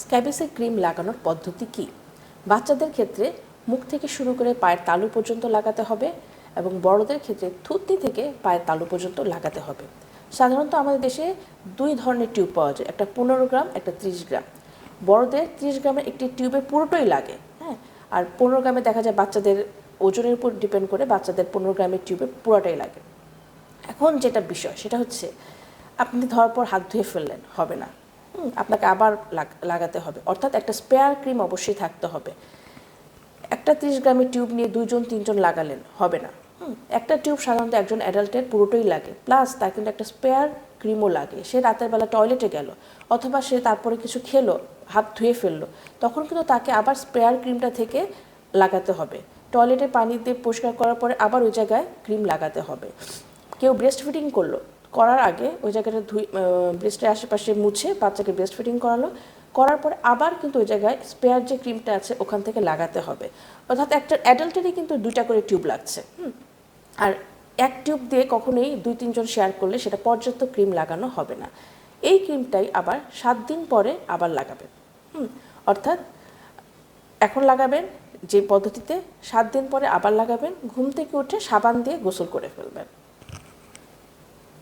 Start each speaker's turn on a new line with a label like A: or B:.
A: স্ক্যাবিসের cream লাগানোর পদ্ধতি কি? বাচ্চাদের ক্ষেত্রে মুখ থেকে শুরু করে পায়ের তালু পর্যন্ত লাগাতে হবে এবং বড়দের ক্ষেত্রে থুতনি থেকে পায়ের তালু পর্যন্ত লাগাতে হবে। সাধারণত আমাদের দেশে দুই ধরনের টিউব পাওয়া যায়, একটা পনেরো গ্রাম, একটা ত্রিশ গ্রাম। বড়দের ত্রিশ গ্রামের একটি টিউবে পুরোটাই লাগে হ্যাঁ? আর পনেরো গ্রামে দেখা যায় বাচ্চাদের ওজনের উপর ডিপেন্ড করে বাচ্চাদের পনেরো গ্রামের টিউবে পুরোটাই লাগে। এখন যেটা বিষয়, সেটা হচ্ছে, আপনি ধরার পর হাত ধুয়ে ফেললেন, হবে না। আপনাকে আবার লাগাতে হবে। অর্থাৎ একটা স্পেয়ার ক্রিম অবশ্যই থাকতে হবে। একটা ত্রিশ গ্রামের টিউব নিয়ে দুইজন, তিনজন লাগালেন, হবে না। একটা টিউব সাধারণত একজন অ্যাডাল্টের পুরোটাই লাগে। প্লাস তার কিন্তু একটা স্পেয়ার ক্রিমও লাগে। সে রাতের বেলা টয়লেটে গেল, অথবা সে তারপরে কিছু খেলো, হাত ধুয়ে ফেলল, তখন কিন্তু তাকে আবার স্পেয়ার ক্রিমটা থেকে লাগাতে হবে। টয়লেটে পানি দিয়ে পরিষ্কার করার পরে আবার ওই জায়গায় ক্রিম লাগাতে হবে। কেউ ব্রেস্ট ফিডিং করল করার আগে ওই জায়গাটা ধুই ব্রেস্টের আশেপাশে মুছে বাচ্চাকে ব্রেস্ট ফিডিং করালো। করার পরে আবার কিন্তু ওই জায়গায় স্পেয়ার যে ক্রিমটা আছে, ওখান থেকে লাগাতে হবে। অর্থাৎ একটা অ্যাডাল্টেরই কিন্তু দুইটা করে টিউব লাগছে, হুম। আর এক টিউব দিয়ে কখনোই দুই, তিনজন শেয়ার করলে সেটা পর্যাপ্ত ক্রিম লাগানো হবে না। এই ক্রিমটাই আবার সাত দিন পরে আবার লাগাবেন, হুম? অর্থাৎ এখন লাগাবেন, যে পদ্ধতিতে সাত দিন পরে আবার লাগাবেন, ঘুম থেকে উঠে সাবান দিয়ে গোসল করে ফেলবেন।